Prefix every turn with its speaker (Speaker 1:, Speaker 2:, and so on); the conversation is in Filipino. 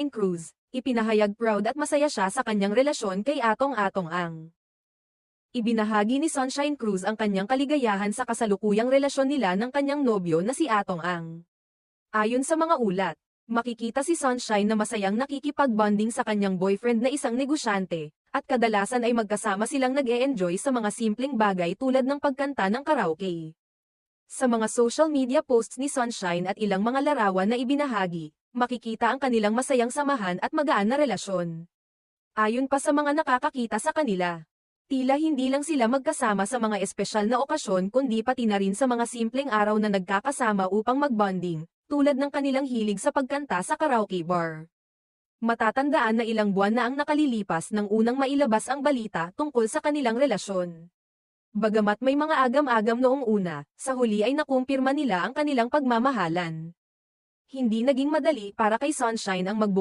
Speaker 1: Sunshine Cruz, ipinahayag proud at masaya siya sa kanyang relasyon kay Atong Atong Ang. Ibinahagi ni Sunshine Cruz ang kanyang kaligayahan sa kasalukuyang relasyon nila ng kanyang nobyo na si Atong Ang. Ayon sa mga ulat, makikita si Sunshine na masayang nakikipag-bonding sa kanyang boyfriend na isang negosyante, at kadalasan ay magkasama silang nag-e-enjoy sa mga simpleng bagay tulad ng pagkanta ng karaoke. Sa mga social media posts ni Sunshine at ilang mga larawan na ibinahagi, makikita ang kanilang masayang samahan at magaan na relasyon. Ayon pa sa mga nakakakita sa kanila, tila hindi lang sila magkasama sa mga espesyal na okasyon kundi pati na rin sa mga simpleng araw na nagkakasama upang magbonding, tulad ng kanilang hilig sa pagkanta sa karaoke bar. Matatandaan na ilang buwan na ang nakalilipas nang unang mailabas ang balita tungkol sa kanilang relasyon. Bagamat may mga agam-agam noong una, sa huli ay nakumpirma nila ang kanilang pagmamahalan. Hindi naging madali para kay Sunshine ang magbuk